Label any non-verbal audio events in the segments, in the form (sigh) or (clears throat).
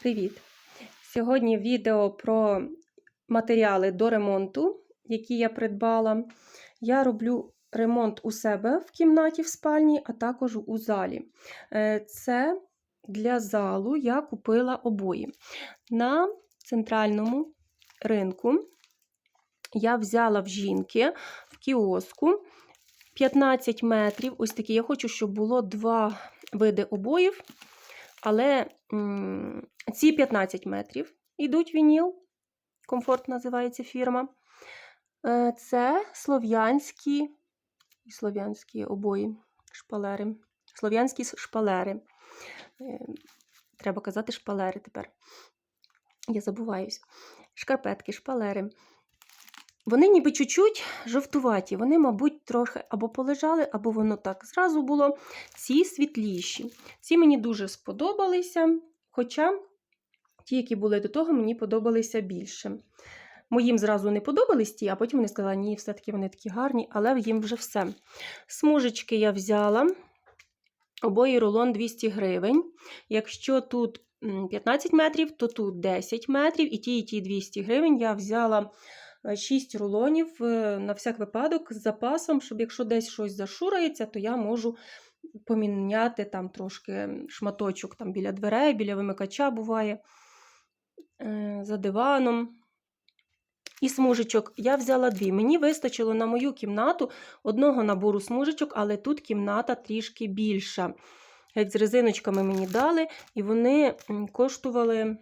Привіт! Сьогодні відео про матеріали до ремонту, які я придбала. Я роблю ремонт у себе в кімнаті в спальні, а також у залі. Е, Це для залу я купила обої. На центральному ринку я взяла в жінки в кіоску 15 метрів. Ось такі. Я хочу, щоб було два види обоїв. Але ці 15 метрів йдуть вініл, комфорт називається фірма. Е, Це слов'янські слов'янські обої, шпалери. Слов'янські шпалери. Е, Треба казати шпалери тепер. Я забуваюсь. Шкарпетки, шпалери. Вони ніби чуть-чуть жовтуваті. Вони, мабуть, трохи або полежали, або воно так зразу було. Ці світліші. Ці мені дуже сподобалися. Хоча ті, які були до того, мені подобалися більше. Моїм зразу не подобались ті, а потім вони сказали, ні, все-таки вони такі гарні, але їм вже все. Смужечки я взяла. Обоє рулон 200 гривень. Якщо тут 15 метрів, то тут 10 метрів, і ті, і ті 200 гривень я взяла. 6 рулонів е, на всяк випадок з запасом, щоб якщо десь щось зашурається, то я можу поміняти там трошки шматочок там біля дверей, біля вимикача буває е, за диваном. І смужечок я взяла дві. Мені вистачило на мою кімнату одного набору смужечок, але тут кімната трішки більша. Геть з резиночками мені дали, і вони коштували,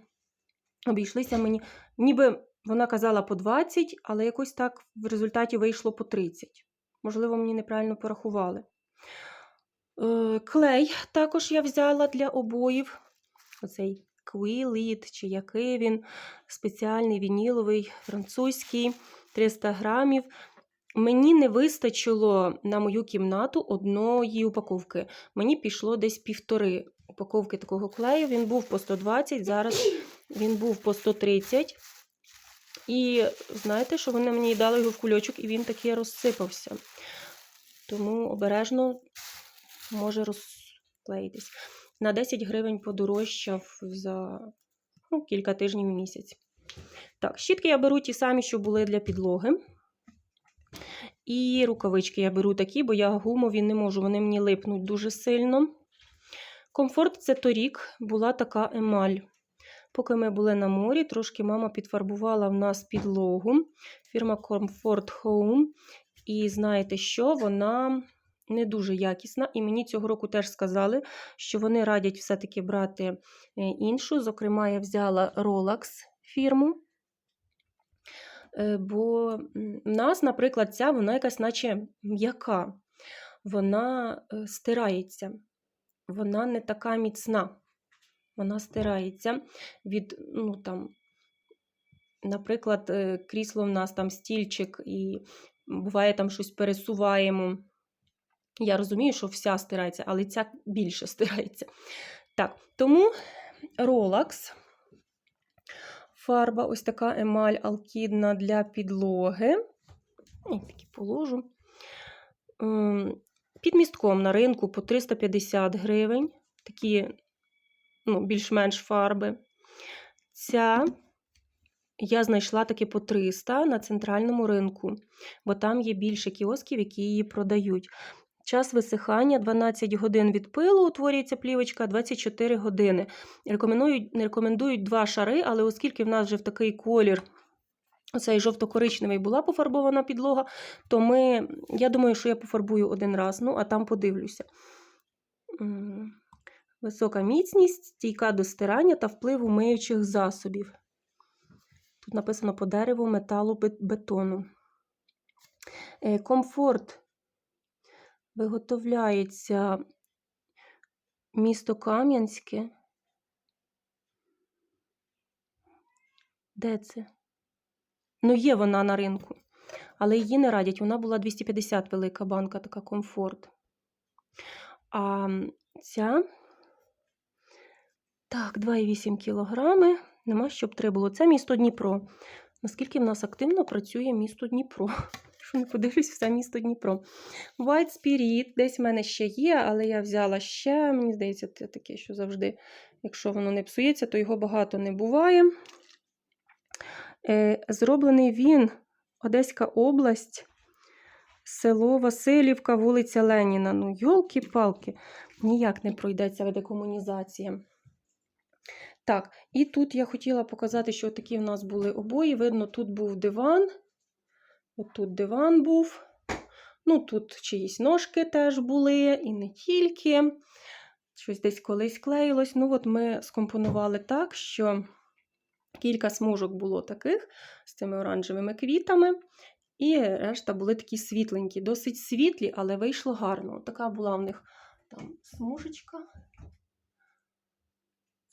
обійшлися мені, ніби вона казала по 20, але якось так в результаті вийшло по 30. Можливо, мені неправильно порахували. Е, Клей також я взяла для обоїв. Оцей Quillit, чи який він, спеціальний вініловий, французький, 300 грамів. Мені не вистачило на мою кімнату одної упаковки. Мені пішло десь півтори упаковки такого клею. Він був по 120, зараз він був по 130. І знаєте, що вони мені дали його в кульочок, і він таки розсипався. Тому обережно може розклеїтись. На 10 гривень подорожчав за ну, кілька тижнів місяць. Так, щітки я беру ті самі, що були для підлоги. І рукавички я беру такі, бо я гумові не можу, вони мені липнуть дуже сильно. Комфорт це торік була така емаль. Поки ми були на морі, трошки мама підфарбувала в нас підлогу. Фірма Comfort Home. І знаєте що? Вона не дуже якісна. І мені цього року теж сказали, що вони радять все-таки брати іншу. Зокрема, я взяла Rolex фірму. Бо в нас, наприклад, ця вона якась наче м'яка. Вона стирається, вона не така міцна вона стирається від, ну там, наприклад, крісло в нас там стільчик, і буває там щось пересуваємо. Я розумію, що вся стирається, але ця більше (laughs) стирається. Так, тому Rolex. Фарба ось така емаль алкідна для підлоги. Я такі положу. Під містком на ринку по 350 гривень. Такі ну, більш-менш фарби. Ця я знайшла таки по 300 на центральному ринку, бо там є більше кіосків, які її продають. Час висихання 12 годин від пилу утворюється плівочка 24 години. Рекомендують, рекомендують два шари, але оскільки в нас вже в такий колір. Оцей жовто-коричневий була пофарбована підлога, то ми, я думаю, що я пофарбую один раз, ну, а там подивлюся. Висока міцність, стійка до стирання та впливу миючих засобів. Тут написано по дереву, металу, бетону. Комфорт виготовляється місто Кам'янське. Де це? Ну, є вона на ринку, але її не радять. Вона була 250 велика банка, така комфорт. А ця. Так, 2,8 кілограми. Нема щоб треба було. Це місто Дніпро. Наскільки в нас активно працює місто Дніпро? (laughs) Що не подивлюсь, все місто Дніпро. White Spirit, десь в мене ще є, але я взяла ще, мені здається, це таке, що завжди Якщо воно не псується, то його багато не буває. Е, Зроблений він Одеська область, село Васильівка, вулиця Леніна. Ну, йолки-палки, ніяк не пройдеться декомунізація. Так, і тут я хотіла показати, що такі в нас були обої. Видно, тут був диван. От тут диван був. Ну, тут чиїсь ножки теж були, і не тільки. Щось десь колись клеїлось. Ну, от ми скомпонували так, що кілька смужок було таких з цими оранжевими квітами. І решта були такі світленькі, досить світлі, але вийшло гарно. Така була в них там смужечка.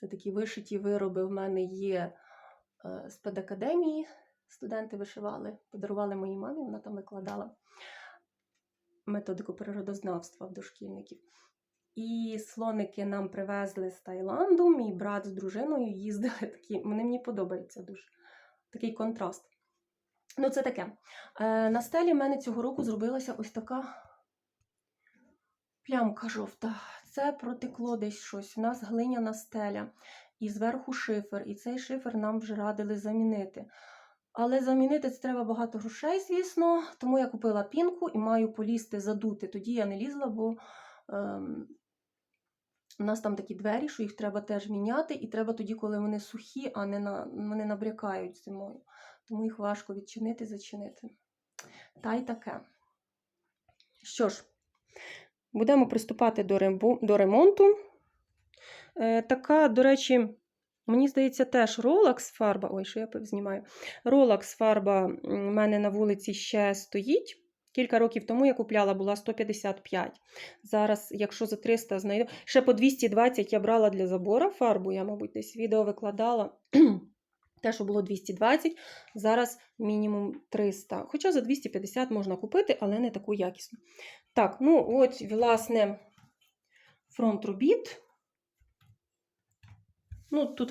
Це такі вишиті вироби в мене є е, з педакадемії. Студенти вишивали, подарували моїй мамі, вона там викладала методику природознавства в дошкільників. І слоники нам привезли з Таїланду. Мій брат з дружиною їздили (laughs) такі. Вони мені подобаються дуже. Такий контраст. Ну, це таке. Е, на стелі в мене цього року зробилася ось така плямка жовта. Це протекло десь щось. У нас глиняна стеля, і зверху шифер. І цей шифер нам вже радили замінити. Але замінити це треба багато грошей, звісно. Тому я купила пінку і маю полізти задути. Тоді я не лізла, бо ем, у нас там такі двері, що їх треба теж міняти, і треба тоді, коли вони сухі, а не на, вони набрякають зимою. Тому їх важко відчинити, зачинити. Та й таке. Що ж, будемо приступати до, ремонту. Е, така, до речі, мені здається, теж Rolex фарба. Ой, що я знімаю. Rolex фарба в мене на вулиці ще стоїть. Кілька років тому я купляла, була 155. Зараз, якщо за 300 знайду. Ще по 220 я брала для забора фарбу, я, мабуть, десь відео викладала. (clears throat) Те, що було 220, зараз мінімум 300. Хоча за 250 можна купити, але не таку якісну. Так, ну от, власне, фронт робіт. Ну, тут